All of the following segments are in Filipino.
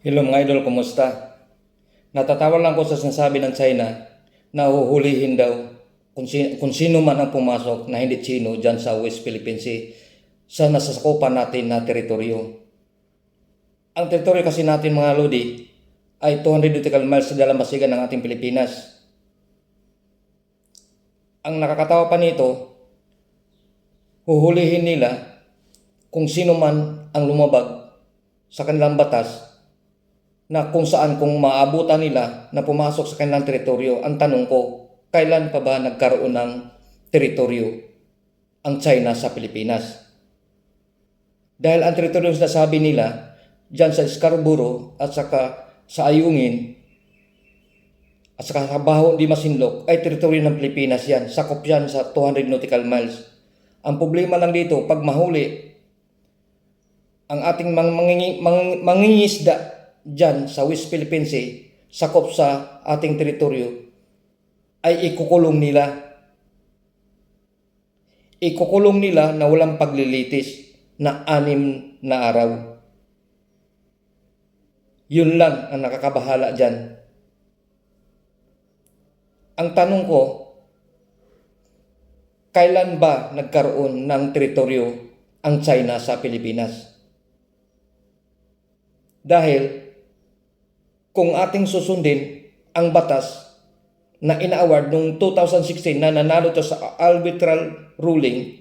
Hello mga idol, kumusta? Natatawa lang ko sa sinasabi ng China na huhulihin daw kung sino, kung sino man ang pumasok na hindi Chino dyan sa West Philippine Sea sa nasasakupan natin na teritoryo. Ang teritoryo kasi natin mga Lodi ay 200 nautical miles sa dalamasigan ng ating Pilipinas. Ang nakakatawa pa nito, huhulihin nila kung sino man ang lumabag sa kanilang batas na kung saan kung maabutan nila na pumasok sa kanilang teritoryo. Ang tanong ko, kailan pa ba nagkaroon ng teritoryo ang China sa Pilipinas? Dahil ang teritoryo na sabi nila, dyan sa Scarborough at saka sa Ayungin at saka sa Baho di Masinloc ay teritoryo ng Pilipinas yan. Sakop yan sa 200 nautical miles. Ang problema lang dito, pag mahuli ang ating mang, mangingisda dyan sa West Philippine Sea, sakop sa ating teritoryo, ay ikukulong nila. Ikukulong nila na walang paglilitis na anim na araw. Yun lang ang nakakabahala dyan. Ang tanong ko, kailan ba nagkaroon ng teritoryo ang China sa Pilipinas? Dahil kung ating susundin ang batas na ina-award noong 2016 na nanalo to sa arbitral ruling,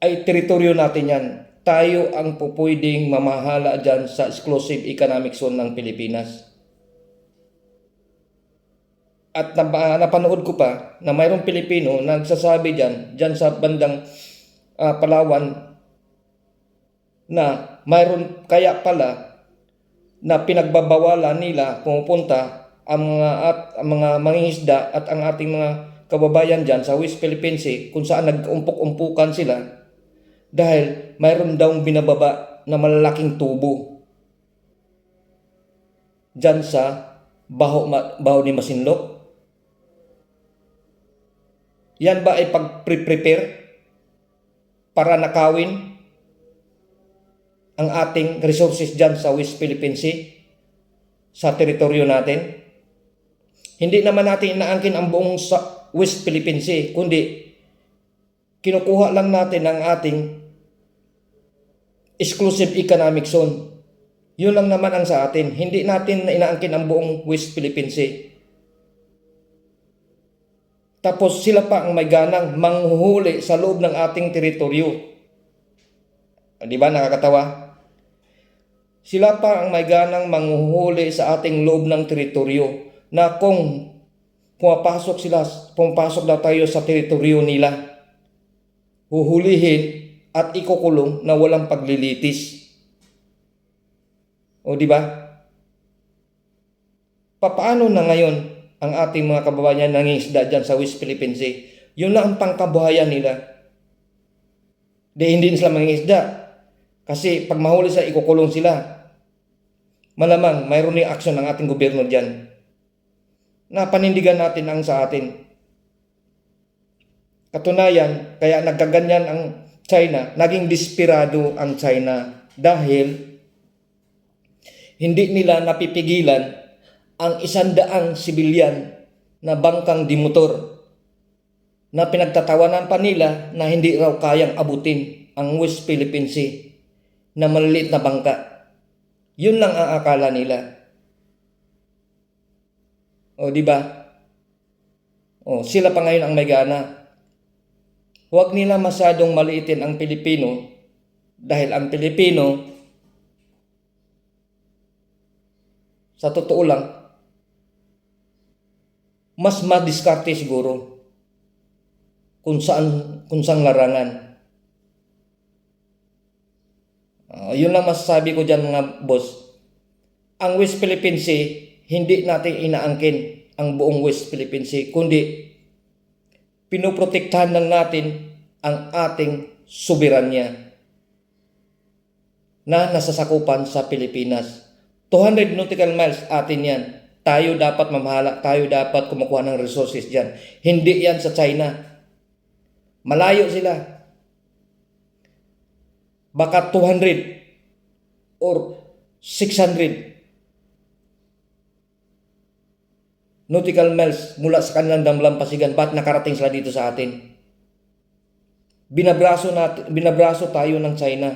ay teritoryo natin yan. Tayo ang pupwedeng mamahala dyan sa exclusive economic zone ng Pilipinas. At nap- napanood ko pa na mayroong Pilipino na nagsasabi dyan, dyan sa bandang ah, Palawan, na mayroon kaya pala na pinagbabawalan nila pumupunta ang mga at ang mga mangingisda at ang ating mga kababayan diyan sa West Philippine Sea kung saan nag-umpok-umpukan sila dahil mayroon daw binababa na malalaking tubo diyan sa baho, baho ni Masinloc. Yan ba ay pag-prepare para nakawin ang ating resources dyan sa West Philippine Sea, sa teritoryo natin. Hindi naman natin inaangkin ang buong sa West Philippine Sea, kundi kinukuha lang natin ang ating exclusive economic zone. Yun lang naman ang sa atin. Hindi natin inaangkin ang buong West Philippine Sea. Tapos sila pa ang may ganang manghuhuli sa loob ng ating teritoryo. Di ba nakakatawa? Sila pa ang may ganang manghuhuli sa ating loob ng teritoryo na kung pumapasok sila, pumapasok na tayo sa teritoryo nila, huhulihin at ikukulong na walang paglilitis. O di ba? Papaano na ngayon ang ating mga kababayan nangingisda dyan sa West Philippine Sea? Yun lang ang pangkabuhayan nila. Di hindi sila mangingisda. Kasi pag mahuli sa ikukulong sila, malamang mayroon ni action ng ating gobyerno dyan na panindigan natin ang sa atin. Katunayan, kaya nagkaganyan ang China, naging desperado ang China dahil hindi nila napipigilan ang isandaang sibilyan na bangkang dimotor na pinagtatawanan pa nila na hindi raw kayang abutin ang West Philippine Sea na maliliit na bangka. Yun lang ang akala nila. O, di ba? O, sila pa ngayon ang may gana. Huwag nila masyadong maliitin ang Pilipino dahil ang Pilipino sa totoo lang mas madiskarte siguro kung saan kung larangan. Uh, yun lang masasabi ko dyan mga boss. Ang West Philippine Sea, hindi natin inaangkin ang buong West Philippine Sea, kundi pinoprotektahan lang natin ang ating soberanya na nasasakupan sa Pilipinas. 200 nautical miles atin yan. Tayo dapat mamahala, tayo dapat kumukuha ng resources dyan. Hindi yan sa China. Malayo sila baka 200 or 600 nautical miles mula sa kanilang damlampasigan. Ba't nakarating sila dito sa atin? Binabraso, natin, binabraso tayo ng China.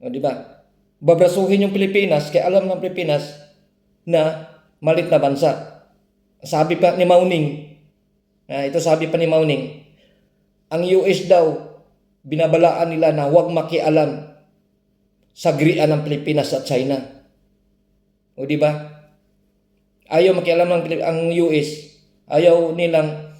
O, di ba? Babrasuhin yung Pilipinas, kaya alam ng Pilipinas na malit na bansa. Sabi pa ni Mauning, ah, ito sabi pa ni Mauning, ang US daw, binabalaan nila na huwag makialam sa grian ng Pilipinas at China. O di ba? Ayaw makialam ng ang US, ayaw nilang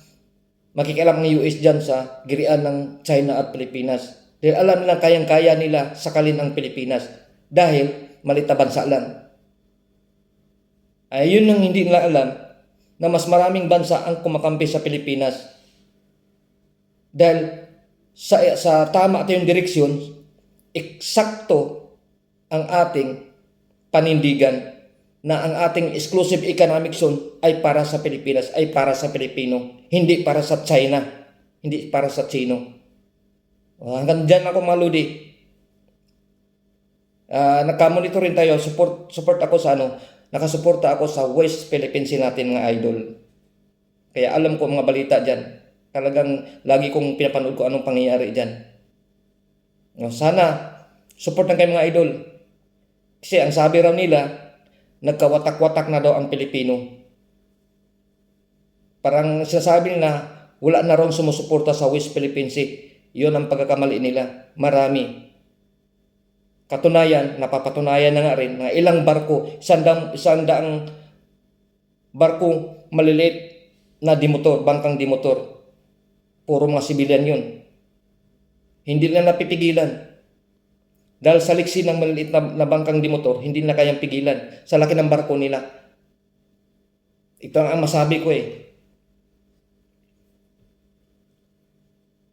makikialam ang US dyan sa girian ng China at Pilipinas. Dahil alam nilang kayang-kaya nila sakalin ang Pilipinas dahil malit na bansa lang. Ay, yun ang hindi nila alam na mas maraming bansa ang kumakampi sa Pilipinas. Dahil sa, sa tama at yung direksyon, eksakto ang ating panindigan na ang ating exclusive economic zone ay para sa Pilipinas, ay para sa Pilipino, hindi para sa China, hindi para sa Chino. O, Hanggang dyan ako maludi. Uh, nagka-monitor rin tayo, support, support ako sa ano, nakasuporta ako sa West Philippine Sea natin mga idol. Kaya alam ko mga balita dyan. Talagang lagi kong pinapanood ko anong pangyayari dyan. O, sana, support lang kayo mga idol. Kasi ang sabi raw nila, nagkawatak-watak na daw ang Pilipino. Parang sinasabi nila, wala na raw sumusuporta sa West Philippine Sea. Yun ang pagkakamali nila. Marami. Katunayan, napapatunayan na nga rin na ilang barko, isang, isang daang barko maliliit na dimotor, bangkang dimotor. Puro mga sibilyan yun. Hindi na napipigilan. Dahil sa liksi ng maliliit na, bangkang dimotor, hindi na kayang pigilan sa laki ng barko nila. Ito ang masabi ko eh.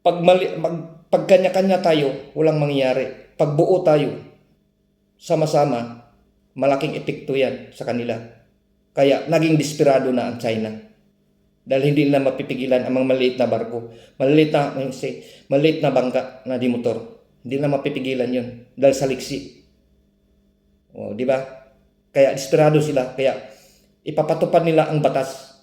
Pag, mali, mag, pag kanya-kanya tayo, walang mangyayari. Pag buo tayo, sama-sama, malaking epekto yan sa kanila. Kaya naging desperado na ang China. Dahil hindi nila mapipigilan ang mga maliit na barko. Maliit na, say, maliit na bangka na di motor. Hindi na mapipigilan yun dahil sa liksi. O, di ba? Kaya desperado sila. Kaya ipapatupad nila ang batas.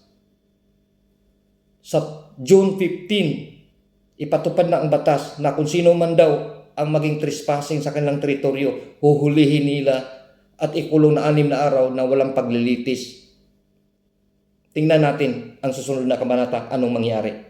Sa June 15, ipatupad na ang batas na kung sino man daw ang maging trespassing sa kanilang teritoryo, huhulihin nila at ikulong na anim na araw na walang paglilitis. Tingnan natin ang susunod na kabanata, anong mangyari.